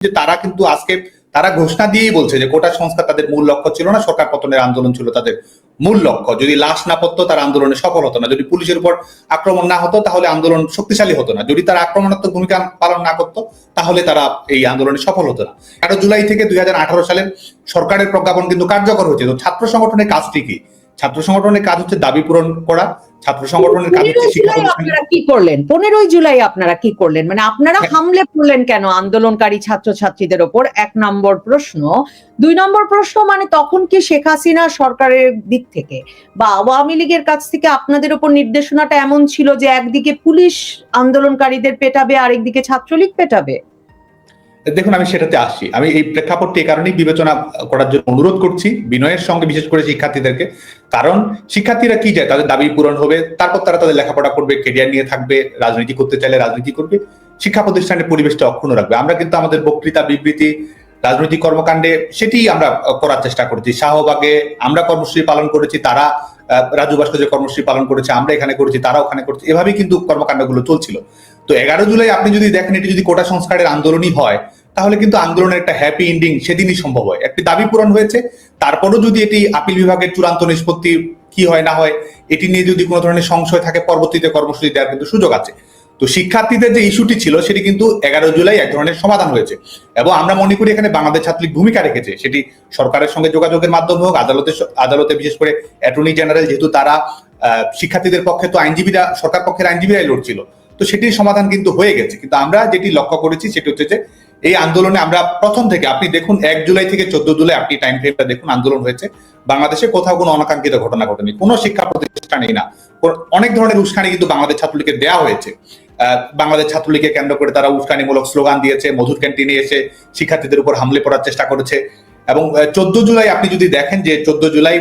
যে তারা কিন্তু আজকে, তারা ঘোষণা দিয়েই বলছে যে কোটা সংস্কার তাদের মূল লক্ষ্য ছিল না, সরকার পতনের আন্দোলন ছিল তাদের মূল লক্ষ্য। যদি লাশ না পড়তো, তার আন্দোলনে সফল হতো না। যদি পুলিশের উপর আক্রমণ না হতো, তাহলে আন্দোলন শক্তিশালী হতো না। যদি তারা আক্রমণাত্মক ভূমিকা পালন না করতো, তাহলে তারা এই আন্দোলনে সফল হতো না। তেরো জুলাই থেকে দুই সালের সরকারের প্রজ্ঞাপন কিন্তু কার্যকর হয়েছে। তো ছাত্র সংগঠনের কাজটি কি? ছাত্র সংগঠনের কাজ হচ্ছে দাবি পূরণ করা। ছাত্র সংগঠনের আপনারা কি করলেন? পনেরোই জুলাই আপনারা কি করলেন? মানে আপনারা হামলে পড়লেন কেন আন্দোলনকারী ছাত্রছাত্রীদের ওপর? এক নম্বর প্রশ্ন। দুই নম্বর প্রশ্ন মানে তখন কি শেখ হাসিনা সরকারের দিক থেকে বা আওয়ামী লীগের কাছ থেকে আপনাদের ওপর নির্দেশনাটা এমন ছিল যে একদিকে পুলিশ আন্দোলনকারীদের পেটাবে আরেকদিকে ছাত্রলীগ পেটাবে? দেখুন, আমি সেটাতে আসছি আমি এই প্রেক্ষাপটটি এই কারণেই বিবেচনা করার জন্য অনুরোধ করছি বিনয়ের সঙ্গে, বিশেষ করে শিক্ষার্থীদেরকে। কারণ শিক্ষার্থীরা কি যায় তাদের দাবি পূরণ হবে, তারপর তারা তাদের লেখাপড়া করবে কেরিয়ার নিয়ে থাকবে, রাজনীতি করতে চাইলে রাজনীতি করবে, শিক্ষা প্রতিষ্ঠানের পরিবেশটা অক্ষুণ্ণ রাখবে। আমরা কিন্তু আমাদের বক্তৃতা, বিবৃতি, রাজনৈতিক কর্মকাণ্ডে সেটি আমরা করার চেষ্টা করেছি। শাহবাগে আমরা কর্মসূচি পালন করেছি, তারা রাজু ভাস্কর্য কর্মসূচি পালন করেছে, আমরা এখানে করেছি তারা ওখানে করেছে। এভাবেই কিন্তু কর্মকাণ্ডগুলো চলছিল। তো এগারো জুলাই আপনি যদি দেখেন, এটি যদি কোটা সংস্কারের আন্দোলনই হয় তাহলে কিন্তু আন্দোলনের একটা হ্যাপি এন্ডিং সেদিনই সম্ভব হয়। একটি দাবি পূরণ হয়েছে, তারপরও যদি এটি আপিল বিভাগের চূড়ান্ত নিষ্পত্তি কি হয় না হয়, এটি নিয়ে যদি কোনো ধরনের সংশয় থাকে, পরবর্তীতে কর্মসূচি দেওয়ার কিন্তু সুযোগ আছে। তো শিক্ষার্থীদের যে ইস্যুটি ছিল, সেটি কিন্তু এগারো জুলাই এক ধরনের সমাধান হয়েছে এবং আমরা মনে করি এখানে বাংলাদেশ ছাত্রলীগ ভূমিকা রেখেছে। সেটি সরকারের সঙ্গে যোগাযোগের মাধ্যমে হোক আদালতে আদালতে বিশেষ করে অ্যাটর্নি জেনারেল যেহেতু তারা শিক্ষার্থীদের পক্ষে তো আইনজীবীরা, সরকার পক্ষের আইনজীবীরাই লড়ছিল। তো সেটির সমাধান কিন্তু হয়ে গেছে। কিন্তু আমরা যেটি লক্ষ্য করেছি, সেটি হচ্ছে যে এই আন্দোলনে আমরা প্রথম থেকে, আপনি দেখুন, এক জুলাই থেকে চোদ্দ জুলাই আপনি টাইম ফ্রেমটা দেখুন, আন্দোলন হয়েছে। বাংলাদেশে কোথাও কোনো অনাকাঙ্ক্ষিত ঘটনা ঘটেনি। কোনো শিক্ষা প্রতিষ্ঠানেই না। অনেক ধরনের উস্কানি কিন্তু বাংলাদেশ ছাত্রলীগকে দেওয়া হয়েছে। বাংলাদেশ ছাত্রলীগকে কেন্দ্র করে তারা উস্কানিমূলক স্লোগান দিয়েছে, মধুর ক্যান্টিনে এসে শিক্ষার্থীদের উপর হামলে পড়ার চেষ্টা করেছে। এবং চোদ্দ জুলাই আপনি যদি দেখেন যে চোদ্দ জুলাই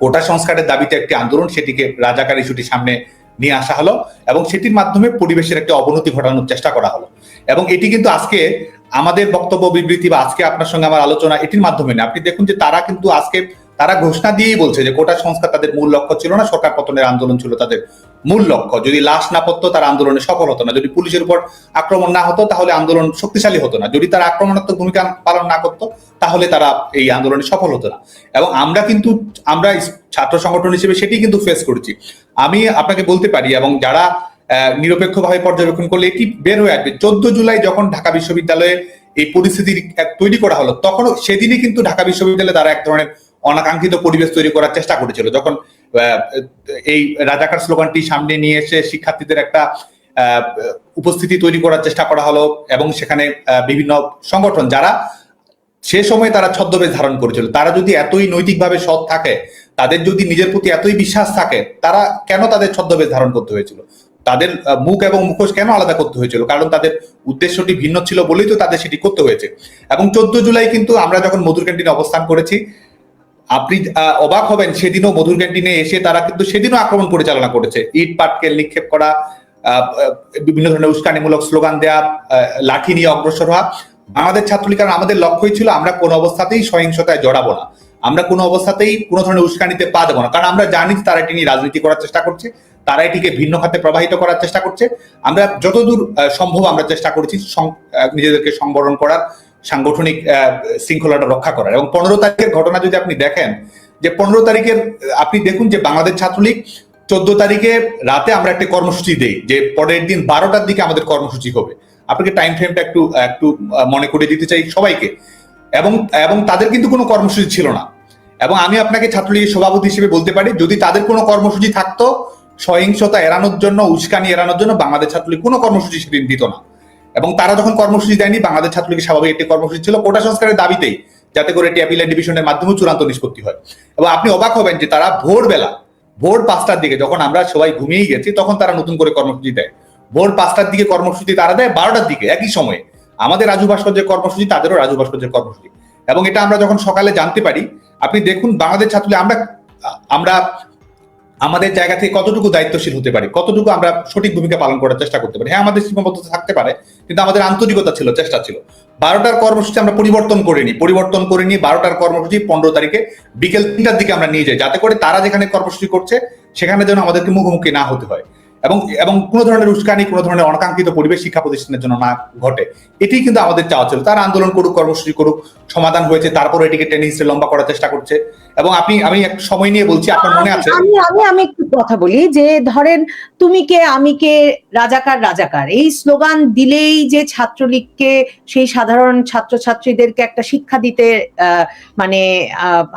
কোটা সংস্কারের দাবিতে একটি আন্দোলন, সেটিকে রাজাকার ইস্যুটি সামনে নিয়ে আসা হলো এবং সেটির মাধ্যমে পরিবেশের একটা অবনতি ঘটানোর চেষ্টা করা হলো। এবং এটি কিন্তু আজকে আমাদের বক্তব্য, বিবৃতি বা আজকে আপনার সঙ্গে আমার আলোচনা এটির মাধ্যমে না। আপনি দেখুন যে তারা কিন্তু আজকে, তারা ঘোষণা দিয়েই বলছে যে কোটা সংস্কার তাদের মূল লক্ষ্য ছিল না, সরকার পতনের আন্দোলন ছিল তাদের মূল লক্ষ্য। যদি লাশ না পড়তো, তার আন্দোলনে সফল হতো না। যদি পুলিশের উপর আক্রমণ না হতো, তাহলে আন্দোলন শক্তিশালী হতো না। যদি তারা আক্রমণাত্মক ভূমিকা পালন না করতো, তাহলে তারা এই আন্দোলনে সফল হতো না। এবং আমরা কিন্তু, আমরা ছাত্র সংগঠন হিসেবে সেটি কিন্তু ফেস করেছি। আমি আপনাকে বলতে পারি এবং যারা নিরপেক্ষভাবে পর্যবেক্ষণ করলে এটি বের হয়ে আসবে। চোদ্দ জুলাই যখন ঢাকা বিশ্ববিদ্যালয়ে এই পরিস্থিতি তৈরি করা হলো তখন সেদিনই কিন্তু ঢাকা বিশ্ববিদ্যালয়ে তারা এক ধরনের অনাকাঙ্ক্ষিত পরিবেশ তৈরি করার চেষ্টা করেছিল। যখন এই রাজাকার স্লোগানটি সামনে নিয়ে এসে শিক্ষার্থীদের একটা উপস্থিতি তৈরি করার চেষ্টা করা হলো এবং সেখানে বিভিন্ন সংগঠন যারা সে সময় তারা ছদ্মবেশ ধারণ করেছিল, তারা যদি এতই নৈতিকভাবে সৎ থাকে, তাদের যদি নিজের প্রতি এতই বিশ্বাস থাকে, তারা কেন তাদের ছদ্মবেশ ধারণ করতে হয়েছিল? তাদের মুখ এবং মুখোশ কেন আলাদা করতে হয়েছিল? কারণ তাদের উদ্দেশ্যটি ভিন্ন ছিল বলেই তো তাদের সেটি করতে হয়েছে। এবং চোদ্দ জুলাই কিন্তু আমরা যখন মধুর ক্যান্টিনে অবস্থান করেছি, আপনি অবাক হবেন, সেদিনও মধুর ক্যান্টিনে এসে তারা কিন্তু সেদিনও আক্রমণ পরিচালনা করেছে। ইট, পাটকেল নিক্ষেপ করা বিভিন্ন ধরনের উস্কানিমূলক স্লোগান দেওয়া লাঠি নিয়ে অগ্রসর হওয়া। আমাদের ছাত্রলীগ, কারণ আমাদের লক্ষ্যই ছিল আমরা কোনো অবস্থাতেই সহিংসতায় জড়াবো না। আমরা কোনো অবস্থাতেই কোনো ধরনের উস্কানিতে পা দেবো না। কারণ আমরা জানি তারা এটি নিয়ে রাজনীতি করার চেষ্টা করছে। তারা এটিকে ভিন্ন খাতে প্রবাহিত করার চেষ্টা করছে। আমরা যতদূর সম্ভব আমরা চেষ্টা করেছি নিজেদেরকে সংবরণ করার, সাংগঠনিক শৃঙ্খলাটা রক্ষা করার। এবং পনেরো তারিখের ঘটনা যদি আপনি দেখেন, যে পনেরো তারিখের, আপনি দেখুন যে বাংলাদেশ ছাত্রলীগ চোদ্দ তারিখে রাতে আমরা একটা কর্মসূচি দেই, যে পরের দিন বারোটার দিকে আমাদের কর্মসূচি হবে। আপনাকে টাইম ফ্রেমটা একটু একটু মনে করে দিতে চাই সবাইকে। এবং এবং তাদের কিন্তু কোনো কর্মসূচি ছিল না। এবং আমি আপনাকে ছাত্রলীগের সভাপতি হিসেবে বলতে পারি, যদি তাদের কোনো কর্মসূচি থাকতো সহিংসতা এড়ানোর জন্য উস্কানি এড়ানোর জন্য বাংলাদেশ ছাত্রলীগ কোনো কর্মসূচি সেদিন দিত না। এবং তারা যখন কর্মসূচি দেয়নি, বাংলাদেশ ছাত্রলীগের স্বাভাবিক একটি কর্মসূচি ছিল কোটা সংস্কারের দাবিতেই যাতে করে এটি ডিভিশনের মাধ্যমে চূড়ান্ত নিষ্পত্তি হয়। এবং আপনি অবাক হবেন যে তারা ভোরবেলা, ভোর পাঁচটার দিকে যখন আমরা সবাই ঘুমিয়েই গেছি, তখন তারা নতুন করে কর্মসূচি দেয়। ভোর পাঁচটার দিকে কর্মসূচি তারা দেয়, বারোটার দিকে, একই সময়ে। আমাদের রাজু ভাস্কর্যের কর্মসূচি, তাদেরও রাজু ভাস্কর্যের কর্মসূচি। এবং এটা আমরা যখন সকালে জানতে পারি, আপনি দেখুন বাংলাদেশ ছাত্রলীগ, আমরা আমরা আমাদের জায়গা থেকে কতটুকু দায়িত্বশীল হতে পারি, কতটুকু আমরা সঠিক ভূমিকা পালন করার চেষ্টা করতে পারি? হ্যাঁ আমাদের সীমাবদ্ধতা থাকতে পারে, কিন্তু আমাদের আন্তরিকতা ছিল, চেষ্টা ছিল। বারোটার কর্মসূচি আমরা পরিবর্তন করে করিনি পরিবর্তন করে করিনি বারোটার কর্মসূচি পনেরো তারিখে বিকেল তিনটার দিকে আমরা নিয়ে যাই, যাতে করে তারা যেখানে কর্মসূচি করছে, সেখানে যেন আমাদেরকে মুখোমুখি না হতে হয়। এবং এবং কোনো ধরনের উস্কানি, কোনো ধরনের অনাকাঙ্ক্ষিত পরিবেশ শিক্ষা প্রতিষ্ঠানের জন্য না ঘটে। এটি কিন্তু আমাদের চাওয়া ছিল। তার আন্দোলন করুক, কর্মসূচি করুক, সমাধান হয়েছে তারপর এটিকে টেনে হিসেবে লম্বা করার চেষ্টা করছে। এবং আপনি, আমি এক সময় নিয়ে বলছি, আপনার মনে আছে? আমি আমি আমি একটু কথা বলি যে, ধরেন তুমি কে, আমি কে, রাজাকার রাজাকার। এই স্লোগান দিলেই যে ছাত্রলীগকে, সেই সাধারণ ছাত্রছাত্রীদেরকে একটা শিক্ষা দিতে মানে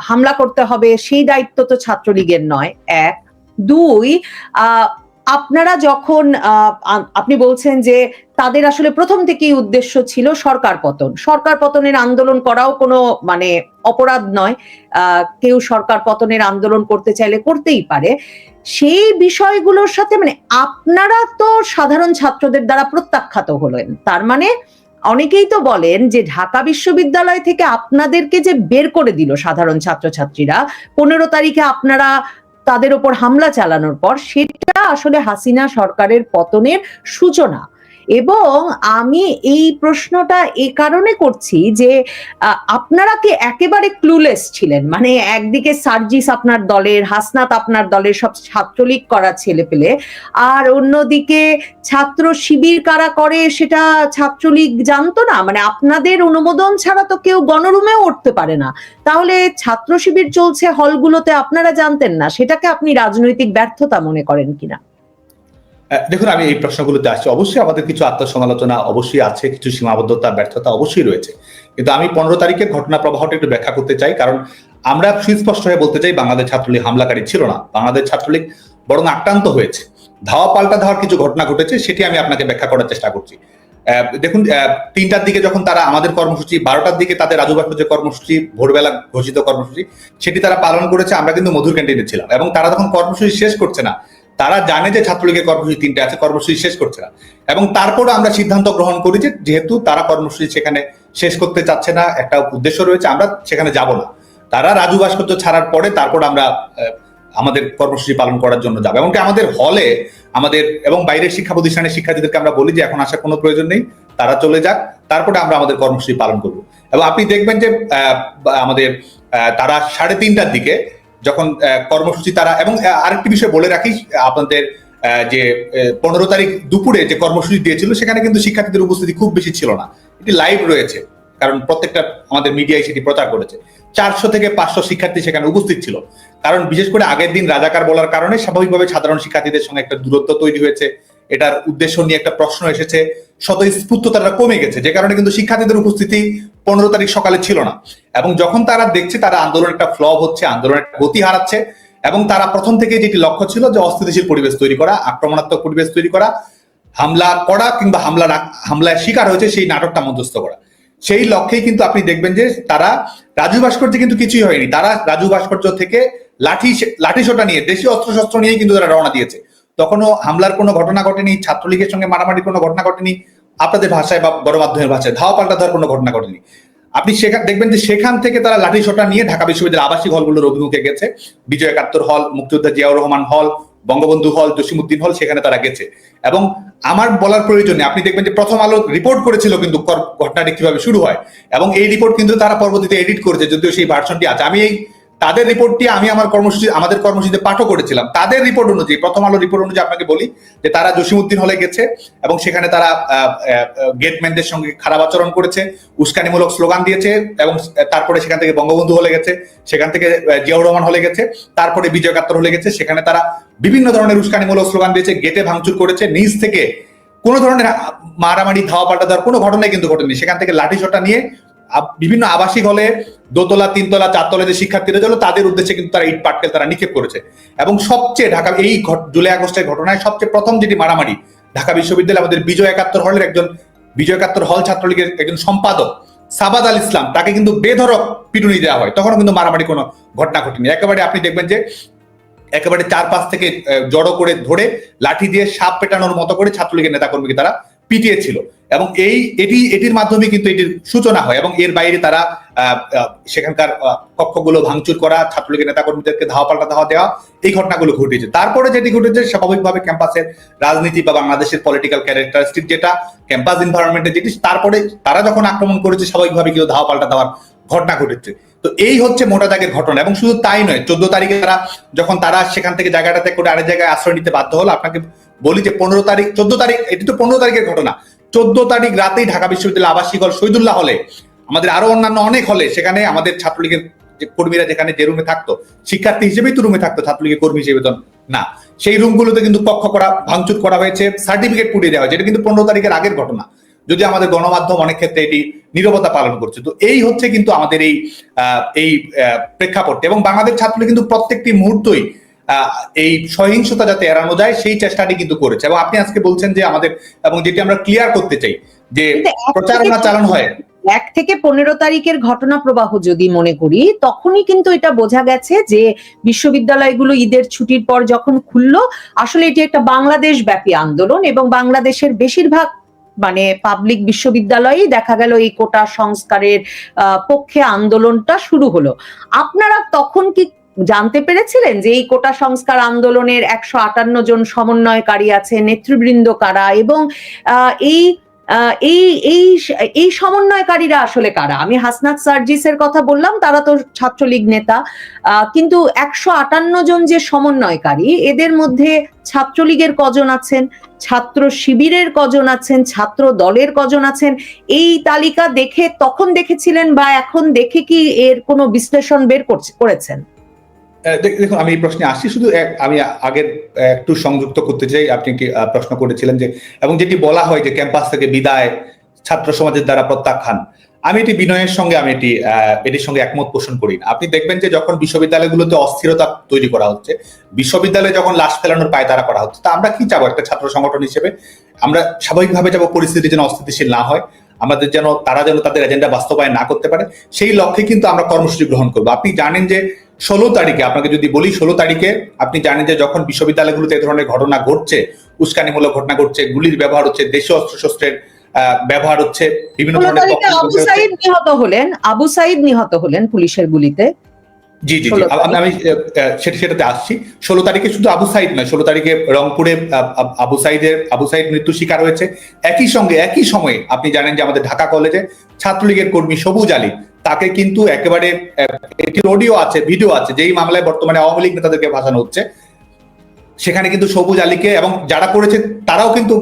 হামলা করতে হবে, সেই দায়িত্ব তো ছাত্রলীগের নয়। এক। দুই আপনারা যখন আপনি বলছেন যে তাদের আসলে প্রথম থেকেই উদ্দেশ্য ছিল সরকার পতন। সরকার পতনের আন্দোলন করাও কোনো মানে অপরাধ নয়। কেউ সরকার পতনের আন্দোলন করতে চাইলে করতেই পারে। সেই বিষয়গুলোর সাথে মানে আপনারা তো সাধারণ ছাত্রদের দ্বারা প্রত্যাখ্যাত হলেন। তার মানে অনেকেই তো বলেন যে ঢাকা বিশ্ববিদ্যালয় থেকে আপনাদেরকে যে বের করে দিল সাধারণ ছাত্রছাত্রীরা, পনেরো তারিখে আপনারা তাদের ওপর হামলা চালানোর পর সেটা আসলে হাসিনা সরকারের পতনের সূচনা। এবং আমি এই প্রশ্নটা এই কারণে করছি যে আপনারা কি একেবারে ক্লুলেস ছিলেন? মানে একদিকে সার্জিস আপনার দলের, হাসনাত আপনার দলের সব ছাত্রলীগ করা ছেলে পেলে আর অন্যদিকে ছাত্র শিবির কারা করে সেটা ছাত্রলীগ জানতো না? মানে আপনাদের অনুমোদন ছাড়া তো কেউ গণরুমেও উঠতে পারে না। তাহলে ছাত্র শিবির চলছে, হলগুলোতে আপনারা জানতেন না, সেটাকে আপনি রাজনৈতিক ব্যর্থতা মনে করেন কিনা? দেখুন, আমি এই প্রশ্নগুলোতে আসছি। অবশ্যই আমাদের কিছু আত্মসমালোচনা অবশ্যই আছে, কিছু সীমাবদ্ধতা, ব্যর্থতা অবশ্যই রয়েছে। কিন্তু আমি পনেরো তারিখের ঘটনা প্রবাহটা একটু ব্যাখ্যা করতে চাই, কারণ আমরা সুস্পষ্ট হয়ে বলতে চাই, বাংলাদেশ ছাত্রলীগ হামলাকারী ছিল না। বাংলাদেশ ছাত্রলীগ বরং আক্রান্ত হয়েছে। ধাওয়া পাল্টা ধাওয়ার কিছু ঘটনা ঘটেছে, সেটি আমি আপনাকে ব্যাখ্যা করার চেষ্টা করছি। দেখুন তিনটার দিকে যখন তারা আমাদের কর্মসূচি, বারোটার দিকে তাদের রাজু বাস্প যে কর্মসূচি, ভোরবেলা ঘোষিত কর্মসূচি, সেটি তারা পালন করেছে, আমরা কিন্তু মধুর ক্যান্টিনে ছিলাম। এবং তারা যখন কর্মসূচি শেষ করছে না। তারা জানে যে ছাত্রলীগের কর্মসূচি তিনটে আছে, কর্মসূচি শেষ করছে না। এবং তারপরও আমরা সিদ্ধান্ত গ্রহণ করি যে যেহেতু তারা কর্মসূচি সেখানে শেষ করতে চাচ্ছে না, একটা উদ্দেশ্য রয়েছে, আমরা সেখানে যাব না। তারা রাজু ভাস্কর্য ছাড়ার পরে তারপর আমরা আমাদের কর্মসূচি পালন করার জন্য যাব। এমনকি আমাদের হলে আমাদের এবং বাইরের শিক্ষা প্রতিষ্ঠানের শিক্ষার্থীদেরকে আমরা বলি যে এখন আসার কোনো প্রয়োজন নেই, তারা চলে যাক, তারপরে আমরা আমাদের কর্মসূচি পালন করব। এবং আপনি দেখবেন যে আমাদের তারা সাড়ে তিনটার দিকে যখন কর্মসূচি তারা, এবং আরেকটি বিষয় বলে রাখি আপনাদের যে পনেরো তারিখ দুপুরে যে কর্মসূচি দিয়েছিল, সেখানে কিন্তু শিক্ষার্থীদের উপস্থিতি খুব বেশি ছিল না। এটি লাইভ রয়েছে, কারণ প্রত্যেকটা আমাদের মিডিয়ায় সেটি প্রচার করেছে। চারশো থেকে পাঁচশো শিক্ষার্থী সেখানে উপস্থিত ছিল। কারণ বিশেষ করে আগের দিন রাজাকার বলার কারণে স্বাভাবিকভাবে সাধারণ শিক্ষার্থীদের সঙ্গে একটা দূরত্ব তৈরি হয়েছে। এটার উদ্দেশ্য নিয়ে একটা প্রশ্ন এসেছে। স্বতঃস্ফূর্ততাটা কমে গেছে, যে কারণে কিন্তু শিক্ষার্থীদের উপস্থিতি পনেরো তারিখ সকালে ছিল না। এবং যখন তারা দেখছে তারা আন্দোলন একটা ফ্লপ হচ্ছে আন্দোলন একটা গতি হারাচ্ছে, এবং তারা প্রথম থেকে যেটি লক্ষ্য ছিল যে অস্থিতিশীল পরিবেশ তৈরি করা, আক্রমণাত্মক পরিবেশ তৈরি করা, হামলা করা কিংবা হামলা হামলায় শিকার হয়েছে সেই নাটকটা মধ্যস্থ করা। সেই লক্ষ্যেই কিন্তু আপনি দেখবেন যে তারা, রাজু ভাস্কর্য কিন্তু কিছুই হয়নি। তারা রাজু ভাস্কর্য থেকে লাঠি লাঠি সোটা নিয়ে দেশীয় অস্ত্রশস্ত্র নিয়ে কিন্তু তারা রওনা দিয়েছে। তখনও হামলার কোনো ঘটনা ঘটেনি, ছাত্রলীগের সঙ্গে মারামারির কোনো ঘটনা ঘটেনি আপনাদের ভাষায় বা বড় গণমাধ্যমের ভাষায় ধাওয়া পাল্টা দেওয়ার কোনো ঘটনা ঘটেনি। আপনি সেখান দেখবেন যে সেখান থেকে তারা লাঠি সোটা নিয়ে ঢাকা বিশ্ববিদ্যালয়ের আবাসিক হলগুলোর অভিমুখে গেছে। বিজয় একাত্তর হল, মুক্তিযোদ্ধা জিয়াউর রহমান হল, বঙ্গবন্ধু হল জসিমুদ্দিন হল সেখানে তারা গেছে। এবং আমার বলার প্রয়োজনে আপনি দেখবেন যে প্রথম আলো রিপোর্ট করেছিল কিন্তু ঘটনাটি কীভাবে শুরু হয়। এবং এই রিপোর্ট কিন্তু তারা পরবর্তীতে এডিট করেছে, যদিও সেই ভার্সনটি আছে। আমি এই তাদের রিপোর্টটি আমি আমার কর্মসূচি আমাদের কর্মসূচিতে পাঠও করেছিলাম। তাদের রিপোর্ট অনুযায়ী, প্রথম আলো রিপোর্ট অনুযায়ী আপনাকে বলি যে তারা জসিমুদ্দিন হলে গেছে এবং সেখানে তারা গেটম্যানদের সঙ্গে খারাপ আচরণ করেছে, উস্কানিমূলক স্লোগান দিয়েছে এবং তারপরে সেখান থেকে বঙ্গবন্ধু হলে গেছে, সেখান থেকে জিয়াউর রহমান হলে গেছে, তারপরে বিজয় একাত্তর হলে গেছে, সেখানে তারা বিভিন্ন ধরনের উস্কানিমূলক স্লোগান দিয়েছে, গেটে ভাঙচুর করেছে, নিজ থেকে কোনো ধরনের মারামারি ধাওয়া পাল্টা দেওয়ার কোনো ঘটনাই কিন্তু ঘটেনি। সেখান থেকে লাঠি সোটা নিয়ে বিভিন্ন আবাসিক হলে দোতলা, তিনতলা, চারতলা যে শিক্ষার্থীরা ছিল তাদের উদ্দেশ্যে কিন্তু তারা ইট পাটকেল তারা নিক্ষেপ করেছে। এবং সবচেয়ে ঢাকা, এই জুলাই আগস্টের ঘটনায় সবচেয়ে প্রথম যেটি মারামারি, ঢাকা বিশ্ববিদ্যালয় আমাদের বিজয় একাত্তর হলের একজন, বিজয় একাত্তর হল ছাত্রলীগের একজন সম্পাদক, সাবাদ আল ইসলাম, তাকে কিন্তু বেধরক পিটুনি দেওয়া হয়। তখনও কিন্তু মারামারি কোনো ঘটনা ঘটেনি। একেবারে আপনি দেখবেন যে, একেবারে চার পাঁচ থেকে জড়ো করে ধরে, লাঠি দিয়ে সাপ পেটানোর মতো করে ছাত্রলীগের নেতাকর্মীকে তারা পিটিয়েছিল এবং এই, এটি, এটির মাধ্যমে কিন্তু এটির সূচনা হয় এবং এর বাইরে তারা সেখানকার কক্ষগুলো ভাঙচুর করা, ছাত্রলীগের নেতাকর্মীদেরকে ধাওয়া পাল্টা ধাওয়া দেওয়া, এই ঘটনাগুলো ঘটেছে। তারপরে যেটি ঘটেছে স্বাভাবিকভাবে ক্যাম্পাসের রাজনীতি বা বাংলাদেশের পলিটিক্যাল ক্যারেক্টারিস্টিক যেটা ক্যাম্পাস এনভায়রনমেন্টে যেটি, তারপরে তারা যখন আক্রমণ করেছে, স্বাভাবিকভাবে কিন্তু ধাওয়া পাল্টা দেওয়ার ঘটনা ঘটেছে। তো এই হচ্ছে মোটা দাগের ঘটনা এবং শুধু তাই নয়, চোদ্দ তারিখে তারা যখন তারা সেখান থেকে জায়গাটাতে করে আরেক জায়গায় আশ্রয় নিতে বাধ্য হলো, আপনাকে বলি যে পনেরো তারিখ, চোদ্দ তারিখ, এটি তো পনেরো তারিখের ঘটনা। চোদ্দ তারিখ রাতেই ঢাকা বিশ্ববিদ্যালয় আবাসিক হল শহীদুল্লাহ হলে, আমাদের আরও অন্যান্য অনেক হলে, সেখানে আমাদের ছাত্রলীগের যে কর্মীরা যেখানে যে রুমে থাকতো, শিক্ষার্থী হিসেবেই তো রুমে থাকতো, ছাত্রলীগের কর্মী হিসেবে না। সেই রুমগুলোতে কিন্তু কক্ষ করা, ভাঙচুর করা হয়েছে সার্টিফিকেট পুড়িয়ে দেওয়া হয়েছে, এটা কিন্তু পনেরো তারিখের আগের ঘটনা। যদি আমাদের গণমাধ্যম অনেক ক্ষেত্রে এটি নিরবতা পালন করছে। তো এই হচ্ছে কিন্তু আমাদের এই এই প্রেক্ষাপটে। এবং বাংলাদেশ ছাত্রলীগ কিন্তু প্রত্যেকটি মুহূর্তই এই সহিংসতা যাতে এড়ানো যায় সেই চেষ্টাটি কিন্তু করেছে। এবং আপনি আজকে বলছেন যে আমাদের এবং যেটি আমরা ক্লিয়ার করতে চাই যে প্রচারণা চালানো হয়। এক থেকে পনেরো তারিখের ঘটনা প্রবাহ যদি মনে করি তখনই কিন্তু এটা বোঝা গেছে যে বিশ্ববিদ্যালয়গুলো ঈদের ছুটির পর যখন খুললো আসলে এটি একটা বাংলাদেশ ব্যাপী আন্দোলন এবং বাংলাদেশের বেশিরভাগ মানে পাবলিক বিশ্ববিদ্যালয়ে দেখা গেল এই কোটা সংস্কারের পক্ষে আন্দোলনটা শুরু হলো। আপনারা তখন কি জানতে পেরেছিলেন যে এই কোটা সংস্কার আন্দোলনের একশো আটান্ন জন সমন্বয়কারী আছে, নেতৃবৃন্দ কারা এবং এই এই এই এই সমন্বয়কারীরা আসলে কারা? আমি হাসনাত সার্জিসের কথা বললাম, তারা তো ছাত্রলীগ নেতা। কিন্তু একশো আটান্ন জন যে সমন্বয়কারী, এদের মধ্যে ছাত্রলীগের কজন আছেন, ছাত্র শিবিরের কজন আছেন, ছাত্র দলের কজন আছেন, এই তালিকা দেখে, তখন দেখেছিলেন বা এখন দেখে কি এর কোনো বিশ্লেষণ বের করছে- করেছেন? দেখুন, আমি এই প্রশ্নে আসি শুধু আমি আগের একটু সংযুক্ত করতে চাই, আপনি কি প্রশ্ন করেছিলেন যে, এবং যেটি বলা হয় যে ক্যাম্পাস থেকে বিদায় ছাত্র সমাজের দ্বারা প্রত্যাখ্যান, আমি এটি বিনয়ের সঙ্গে, আমি এটি এটির সঙ্গে একমত পোষণ করি না। আপনি দেখবেন যে যখন বিশ্ববিদ্যালয়গুলোতে অস্থিরতা তৈরি করা হচ্ছে, বিশ্ববিদ্যালয়ে যখন লাশ ফেলানোর পায়তারা করা হচ্ছে, তা আমরা কি চাবো? একটা ছাত্র সংগঠন হিসেবে আমরা স্বাভাবিকভাবে যাব পরিস্থিতি যেন অস্থিতিশীল না হয়, আমাদের যেন, তারা যেন তাদের এজেন্ডা বাস্তবায়ন না করতে পারে, সেই লক্ষ্যে কিন্তু আমরা কর্মসূচি গ্রহণ করব। আপনি জানেন যে ষোলো তারিখে আপনাকে যদি বলি ষোলো তারিখে আপনি জানেন যে যখন বিশ্ববিদ্যালয়গুলোতে এই ধরনের ঘটনা ঘটছে উস্কানিমূলক ঘটনা ঘটছে গুলির ব্যবহার হচ্ছে দেশীয় অস্ত্রশস্ত্রের ব্যবহার হচ্ছে বিভিন্ন ধরনের আবু সাইদ নিহত হলেন আবু সাইদ নিহত হলেন পুলিশের গুলিতে। জি জি জি আমি সেটা সেটাতে আসছি। ষোলো তারিখে শুধু আবু সাইদ নয় ষোলো তারিখে রংপুরে আবু সাইদের আবু সাইদ মৃত্যু শিকার হয়েছে। একই সঙ্গে একই সময়ে আপনি জানেন যে আমাদের ঢাকা কলেজে ছাত্রলীগের কর্মী সবুজ আলী তাকে কিন্তু একেবারে একটি অডিও আছে ভিডিও আছে, যেই মামলায় বর্তমানে আওয়ামী লীগ নেতাদেরকে ভাসানো হচ্ছে। সেখানে কিন্তু সবুজ আলীকে এবং যারা করেছে তারাও কিন্তু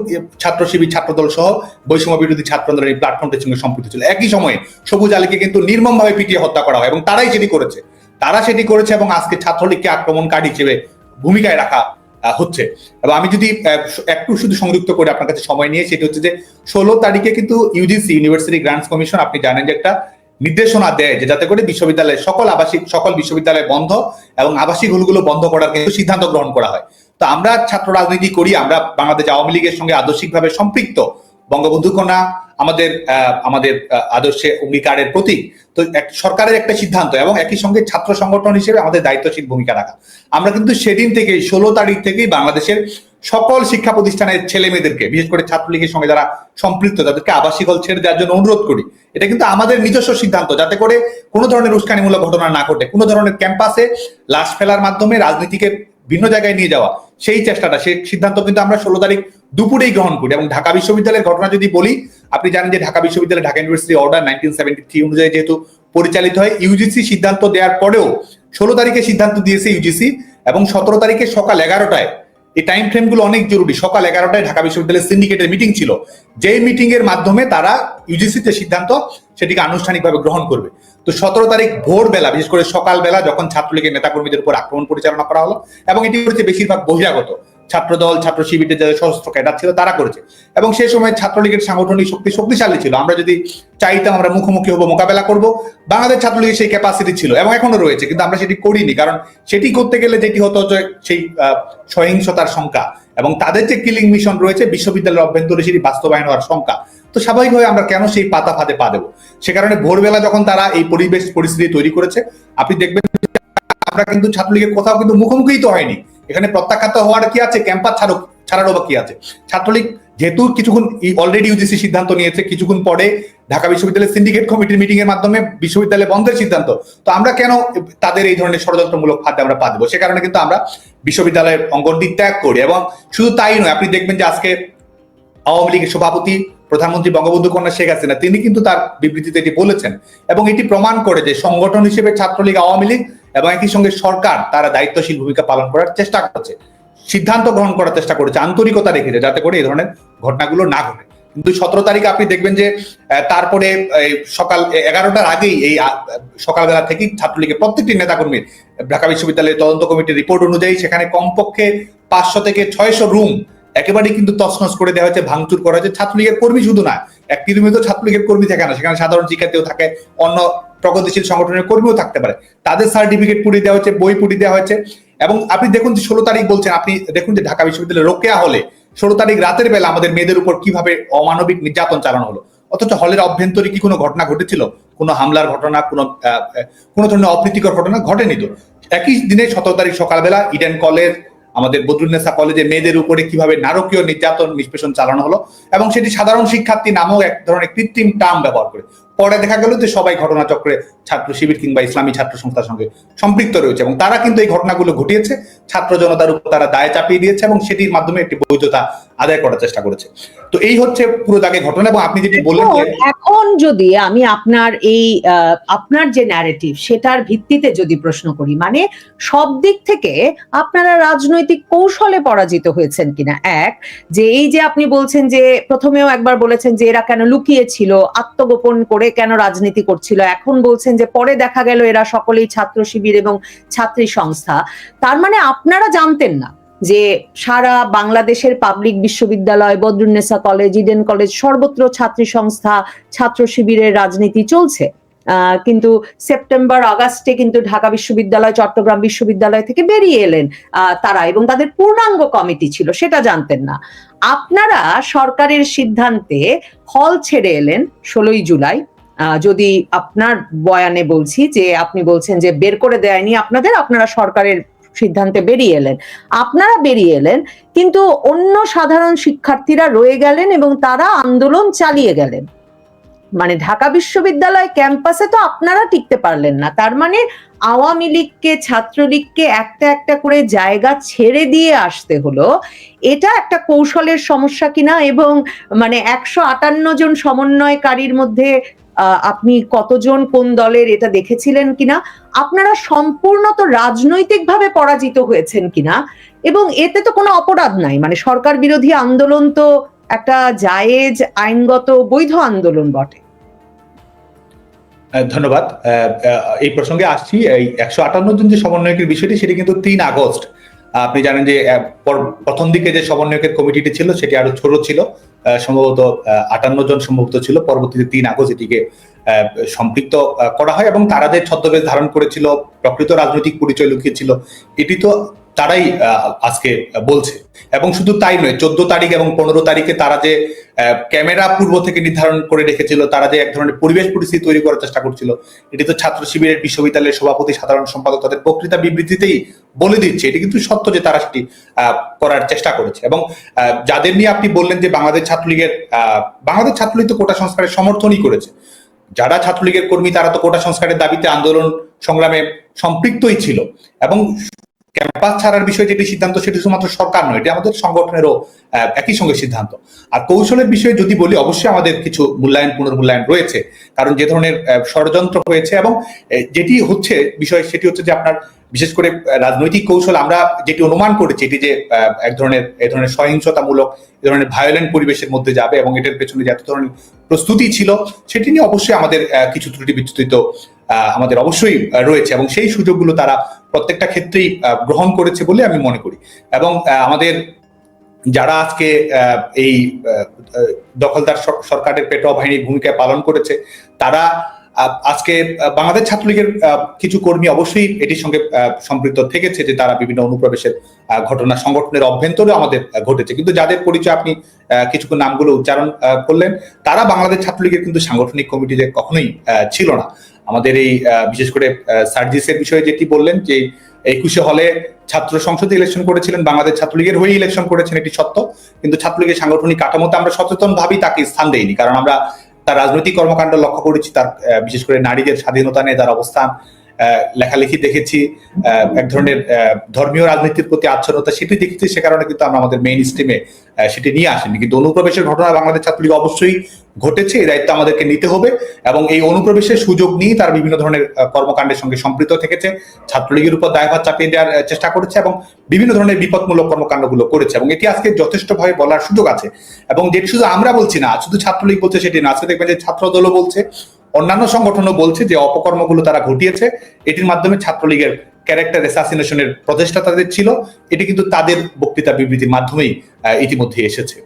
ছাত্র শিবির, ছাত্রদল সহ বৈষম্য বিরোধী ছাত্র আন্দোলনের এই প্ল্যাটফর্মটির সঙ্গে সম্পৃক্ত ছিল। একই সময়ে সবুজ আলীকে কিন্তু নির্মমভাবে পিটিয়ে হত্যা করা হয় এবং তারাই সেটি করেছে। তারা সেটি করেছে এবং আজকে ছাত্রলীগকে আক্রমণকারী হিসেবে ভূমিকায় রাখা হচ্ছে। এবং আমি যদি একটু শুধু সংযুক্ত করে আপনার কাছে সময় নিয়ে, সেটি হচ্ছে যে ষোলো তারিখে কিন্তু ইউজিসি ইউনিভার্সিটি গ্রান্টস কমিশন আপনি জানেন যে একটা নির্দেশনা দেয় যে যাতে করে বিশ্ববিদ্যালয়ে সকল আবাসিক, সকল বিশ্ববিদ্যালয় বন্ধ এবং আবাসিক হলগুলো বন্ধ করার কিন্তু সিদ্ধান্ত গ্রহণ করা হয়। তো আমরা ছাত্র রাজনীতি করি, আমরা বাংলাদেশ আওয়ামী লীগের সঙ্গে আদর্শিকভাবে সম্পৃক্ত বঙ্গবন্ধু কন্যা আমাদের আমাদের আদর্শে অঙ্গীকারের প্রতীক। তো এক, সরকারের একটা সিদ্ধান্ত এবং একই সঙ্গে ছাত্র সংগঠন হিসেবে আমাদের দায়িত্বশীল ভূমিকা রাখা। আমরা কিন্তু সেদিন থেকে ষোলো তারিখ থেকেই বাংলাদেশের সকল শিক্ষা প্রতিষ্ঠানের ছেলে মেয়েদেরকে, বিশেষ করে ছাত্রলীগের সঙ্গে যারা সম্পৃক্ত, তাদেরকে আবাসিক হল ছেড়ে দেওয়ার জন্য অনুরোধ করি। এটা কিন্তু আমাদের নিজস্ব সিদ্ধান্ত, যাতে করে কোনো ধরনের উস্কানিমূলক ঘটনা না ঘটে। কোনো ধরনের ক্যাম্পাসে লাশ ফেলার মাধ্যমে রাজনীতিকে ভিন্ন জায়গায় নিয়ে যাওয়া, সেই চেষ্টাটা, সেই সিদ্ধান্ত কিন্তু আমরা ষোলো তারিখ দুপুরেই গ্রহণ করি। এবং ঢাকা বিশ্ববিদ্যালয়ের ঘটনা যদি বলি, আপনি জানেন যে ঢাকা বিশ্ববিদ্যালয় Dhaka university order nineteen seventy three অনুযায়ী যেহেতু পরিচালিত হয়, ইউজিসি সিদ্ধান্ত দেওয়ার পরেও ষোলো তারিখে সিদ্ধান্ত দিয়েছে ইউজিসি এবং সতেরো তারিখে সকাল এগারোটায় এই টাইম ফ্রেমগুলো অনেক জরুরি। সকাল এগারোটায় ঢাকা বিশ্ববিদ্যালয়ের সিন্ডিকেটের মিটিং ছিল। যেই মিটিং এর মাধ্যমে তারা ইউজিসি তে সিদ্ধান্ত সেটিকে আনুষ্ঠানিকভাবে গ্রহণ করবে। তো সতেরো তারিখ ভোরবেলা, বিশেষ করে সকালবেলা যখন ছাত্রলীগের নেতাকর্মীদের উপর আক্রমণ পরিচালনা করা হলো এবং এটি হচ্ছে বেশিরভাগ বহিরাগত ছাত্রদল ছাত্র শিবিরের যাদের সশস্ত্র ক্যাডার ছিল তারা করেছে। এবং সেই সময় ছাত্রলীগের সাংগঠনিক শক্তি শক্তিশালী ছিল। আমরা যদি চাইতাম আমরা মুখোমুখি হব, মোকাবেলা করব, বাংলাদেশ ছাত্রলীগের সেই ক্যাপাসিটি ছিল এবং এখনও রয়েছে, কিন্তু আমরা সেটি করিনি। কারণ সেটি করতে গেলে যেটি হতো সেই সহিংসতার সংখ্যা এবং তাদের যে কিলিং মিশন রয়েছে, বিশ্ববিদ্যালয়ের অভ্যন্তরে সেটি বাস্তবায়ন হওয়ার সংখ্যা। তো স্বাভাবিকভাবে আমরা কেন সেই পাতা ফাঁদে পা দেবো? সে কারণে ভোরবেলা যখন তারা এই পরিবেশ পরিস্থিতি তৈরি করেছে, আপনি দেখবেন আমরা কিন্তু ছাত্রলীগের কোথাও কিন্তু মুখোমুখিই তো হয়নি। এখানে প্রত্যাখ্যাত হওয়ার কি আছে? ক্যাম্পাস ছাড়ো ছাড়ারও বা কি আছে? ছাত্রলীগ যেহেতু কিছুক্ষণ অলরেডি ইউজিসি সিদ্ধান্ত নিয়েছে, কিছুক্ষণ পরে ঢাকা বিশ্ববিদ্যালয়ের সিন্ডিকেট কমিটির মিটিং এর মাধ্যমে বিশ্ববিদ্যালয় বন্ধের সিদ্ধান্ত। তো আমরা কেন তাদের এই ধরনের ষড়যন্ত্রমূলক ফাঁদে আমরা পা দেবো? সে কারণে কিন্তু আমরা বিশ্ববিদ্যালয়ের অঙ্গনটি ত্যাগ করি এবং শুধু তাই নয়, আপনি দেখবেন যে আজকে আওয়ামী লীগের সভাপতি প্রধানমন্ত্রী বঙ্গবন্ধু কন্যা শেখ হাসিনা, তিনি কিন্তু তার বিবৃতিতে এটি বলেছেন এবং এটি প্রমাণ করে যে সংগঠন হিসেবে ছাত্রলীগ আওয়ামী লীগ এবং একই সঙ্গে সরকার তারা দায়িত্বশীল ভূমিকা পালন করার চেষ্টা করছে, সিদ্ধান্ত গ্রহণ করার চেষ্টা করেছে, আন্তরিকতা রেখেছে যাতে করে এই ধরনের ঘটনাগুলো না ঘটে। কিন্তু সতেরো তারিখে আপনি দেখবেন যে তারপরে সকাল এগারোটার আগেই এই সকালবেলা থেকেই ছাত্রলীগের প্রত্যেকটি নেতাকর্মীর ঢাকা বিশ্ববিদ্যালয়ের তদন্ত কমিটির রিপোর্ট অনুযায়ী সেখানে কমপক্ষে পাঁচশো থেকে ছয়শো রুম একেবারেই কিন্তু তছনছ করে দেওয়া হয়েছে, ভাঙচুর করা হয়েছে। ছাত্রলীগের কর্মী শুধু না রুমে তো ছাত্রলীগের কর্মী থাকে না, সেখানে সাধারণ শিক্ষার্থীও থাকে, অন্য প্রগতিশীল সংগঠনের কর্মীও থাকতে পারে। তাদের সার্টিফিকেট পুড়িয়ে দেওয়া হয়েছে, বই পুড়িয়ে দেওয়া হয়েছে এবং আপনি দেখুন যে ষোলো তারিখ বলছেন, আপনি দেখুন যে ঢাকা বিশ্ববিদ্যালয়ের রোকেয়া হলে ষোলো তারিখ রাতের বেলা আমাদের মেয়েদের উপর কীভাবে অমানবিক নির্যাতন চালানো হলো? অথচ হলের অভ্যন্তরে কি কোনো ঘটনা ঘটেছিল? কোনো হামলার ঘটনা, কোনো কোনো ধরনের অপ্রীতিকর ঘটনা ঘটেনি তো? একই দিনে সতেরো তারিখ সকালবেলা ইডেন কলেজ, আমাদের বদরুন্নেসা কলেজে মেয়েদের উপরে কীভাবে নারকীয় নির্যাতন, নিষ্পেষণ চালানো হলো এবং সেটি সাধারণ শিক্ষার্থী নামক এক ধরনের কৃত্রিম টার্ম ব্যবহার করে। পরে দেখা গেল যে সবাই ঘটনাচক্রে ছাত্র শিবির কিংবা ইসলামী ছাত্র সংস্থার সঙ্গে সম্পৃক্ত রয়েছে এবং তারা কিন্তু এই ঘটনাগুলো ঘটিয়েছে। ছাত্র জনতার উপর তারা দায় চাপিয়ে দিয়েছে এবং সেটির মাধ্যমে একটি বৈধতা আদায় করার চেষ্টা করেছে। তো এই হচ্ছে পুরো দাগে ঘটনা এবং আপনি যেটি বললেন এখন- যদি আমি আপনার এই আপনার যে ন্যারেটিভ সেটার ভিত্তিতে যদি প্রশ্ন করি মানে সব দিক থেকে আপনারা রাজনৈতিক কৌশলে পরাজিত হয়েছেন কিনা? এক, যে এই যে আপনি বলছেন যে প্রথমেও একবার বলেছেন যে এরা কেন লুকিয়ে ছিল, আত্মগোপন করে কেন রাজনীতি করছিল? এখন বলছেন যে পরে দেখা গেল এরা সকলেই ছাত্র শিবির এবং ছাত্রী সংস্থা। তার মানে আপনারা জানতেন না যে সারা বাংলাদেশের পাবলিক বিশ্ববিদ্যালয় বদরুন্নেসা কলেজ, ইডেন কলেজ সর্বত্র ছাত্রী সংস্থা, ছাত্র শিবিরের রাজনীতি চলছে। কিন্তু সেপ্টেম্বর, আগস্টে কিন্তু ঢাকা বিশ্ববিদ্যালয়, চট্টগ্রাম বিশ্ববিদ্যালয় থেকে বেরিয়ে এলেন তারা এবং তাদের পূর্ণাঙ্গ কমিটি ছিল, সেটা জানতেন না। আপনারা সরকারের সিদ্ধান্তে হল ছেড়ে এলেন ষোলোই জুলাই। যদি আপনার বয়ানে বলছি যে আপনি বলছেন যে বের করে দেয়নি আপনাদের, আপনারা সরকারের সিদ্ধান্তে বেরিয়ে এলেন। আপনারা বেরিয়ে এলেন, কিন্তু অন্য সাধারণ শিক্ষার্থীরা রয়ে গেলেন এবং তারা আন্দোলন চালিয়ে গেলেন। মানে ঢাকা বিশ্ববিদ্যালয় ক্যাম্পাসে তো আপনারা টিকতে পারলেন না। তার মানে আওয়ামী লীগকে, ছাত্রলীগকে একটা একটা করে জায়গা ছেড়ে দিয়ে আসতে হলো। এটা একটা কৌশলের সমস্যা কিনা এবং মানে একশো আটান্ন জন সমন্বয়কারীর মধ্যে আপনি কতজন কোন দলের এটা দেখেছিলেন কিনা? আপনারা সম্পূর্ণ তো রাজনৈতিকভাবে পরাজিত হয়েছেন কিনা? এবং এতে তো কোনো অপরাধ নাই। মানে সরকার বিরোধী আন্দোলন তো একটা জায়েজ, আইনগত, বৈধ আন্দোলন বটে। ধন্যবাদ। এই প্রসঙ্গে আসছি। এই একশো আটান্ন জন যে সমন্বয়কের বিষয়টি, সেটি কিন্তু তিন আগস্ট। আপনি জানেন যে পর- প্রথম দিকে যে সমন্বয়কের কমিটিটি ছিল, সেটি আরও ছোট ছিল সম্ভবত আটান্ন জন সম্ভবত ছিল। পরবর্তীতে তিন আগস্ট এটিকে সম্পৃক্ত করা হয় এবং তারা যে ছদ্মবেশ ধারণ করেছিল, প্রকৃত রাজনৈতিক পরিচয় লুকিয়েছিল, এটি তো তারাই আজকে বলছে। এবং শুধু তাই নয়, চোদ্দ তারিখ এবং পনেরো তারিখে তারা যে ক্যামেরা পূর্ব থেকে নির্ধারণ করে রেখেছিল, তারা যে এক ধরনের পরিবেশ পরিস্থিতি তৈরি করার চেষ্টা করছিল, এটি তো ছাত্র শিবিরের বিশ্ববিদ্যালয়ের সভাপতি, সাধারণ সম্পাদক তাদের বক্তৃতা বিবৃতিতেই বলে দিচ্ছে। এটি কিন্তু সত্য যে তারা সেটি করার চেষ্টা করেছে। এবং যাদের নিয়ে আপনি বললেন যে বাংলাদেশ ছাত্রলীগের বাংলাদেশ ছাত্রলীগ তো কোটা সংস্কারের সমর্থনই করেছে। যারা ছাত্রলীগের কর্মী, তারা তো কোটা সংস্কারের দাবিতে আন্দোলন সংগ্রামে সম্পৃক্তই ছিল। এবং ক্যাম্পাস ছাড়ার বিষয়ে যেটি সিদ্ধান্ত, সেটি শুধুমাত্র সরকার নয়, এটি আমাদের সংগঠনেরও একই সঙ্গে সিদ্ধান্ত। আর কৌশলের বিষয়ে যদি বলি, অবশ্যই আমাদের কিছু মূল্যায়ন, পুনর্মূল্যায়ন রয়েছে, কারণ যে ধরনের ষড়যন্ত্র হয়েছে এবং যেটি হচ্ছে বিষয়, সেটি হচ্ছে যে আপনার, বিশেষ করে রাজনৈতিক কৌশল আমরা যেটি অনুমান করেছি, এটি যে এক ধরনের, এ ধরনের সহিংসতামূলক, এ ধরনের ভায়োলেন্ট পরিবেশের মধ্যে যাবে এবং এটার পেছনে যে এত ধরনের প্রস্তুতি ছিল, সেটি নিয়ে অবশ্যই আমাদের কিছু ত্রুটি বিচ্যুতিত আমাদের অবশ্যই রয়েছে এবং সেই সুযোগগুলো তারা প্রত্যেকটা ক্ষেত্রেই গ্রহণ করেছে বলে আমি মনে করি। এবং আমাদের যারা আজকে এই দখলদার সরকারের পেটোয়া বাহিনীর ভূমিকা পালন করেছে, তারা আজকে বাংলাদেশ ছাত্রলীগের কিছু কর্মী অবশ্যই এটির সঙ্গে সম্পৃক্ত থেকেছে যে তারা বিভিন্ন অনুপ্রবেশের ঘটনা সংগঠনের অভ্যন্তরে আমাদের ঘটেছে। কিন্তু যাদের পরিচয় আপনি কিছুক্ষণ নামগুলো উচ্চারণ করলেন, তারা বাংলাদেশ ছাত্রলীগের কিন্তু সাংগঠনিক কমিটিতে কখনোই ছিল না। আমাদের এই বিশেষ করে সার্জিসের বিষয়ে যেটি বললেন যে একুশে হলে ছাত্র সংসদে ইলেকশন করেছিলেন, বাংলাদেশ ছাত্রলীগের হয়ে ইলেকশন করেছেন এটি সত্য। কিন্তু ছাত্রলীগের সাংগঠনিক কাঠামোতে আমরা সচেতন ভাবি, তাকে স্থান দেইনি। কারণ আমরা তার রাজনৈতিক কর্মকাণ্ড লক্ষ্য করেছি, তার বিশেষ করে নারীদের স্বাধীনতা নিয়ে তার অবস্থান। লেখালেখি দেখেছি এক ধরনের ধর্মীয় রাজনীতির প্রতি আচ্ছন্নতা সেটি দেখেছি, সে কারণে কিন্তু আমরা আমাদের মেইন স্ট্রিমে সেটি নিয়ে আসেনি। কিন্তু অনুপ্রবেশের ঘটনা বাংলাদেশ ছাত্রলীগ অবশ্যই ঘটেছে, এই দায়িত্ব আমাদেরকে নিতে হবে এবং এই অনুপ্রবেশের সুযোগ নিয়ে তারা বিভিন্ন ধরনের কর্মকাণ্ডের সঙ্গে সম্পৃক্ত থেকেছে, ছাত্রলীগের উপর দায়ভার চাপিয়ে দেওয়ার চেষ্টা করেছে এবং বিভিন্ন ধরনের বিপদমূলক কর্মকাণ্ডগুলো করেছে এবং এটি আজকে যথেষ্টভাবে বলার সুযোগ আছে। এবং যেটি শুধু আমরা বলছি না, শুধু ছাত্রলীগ বলছে সেটি না, আজকে দেখবেন যে ছাত্র দলও বলছে অন্যান্য সংগঠনও বলছে যে অপকর্মগুলো তারা ঘটিয়েছে। এটির মাধ্যমে ছাত্রলীগের ক্যারেক্টার অ্যাসাসিনেশনের প্রচেষ্টা তাদের ছিল। এটি কিন্তু তাদের বক্তৃতা বিবৃতির মাধ্যমেই ইতিমধ্যে এসেছে।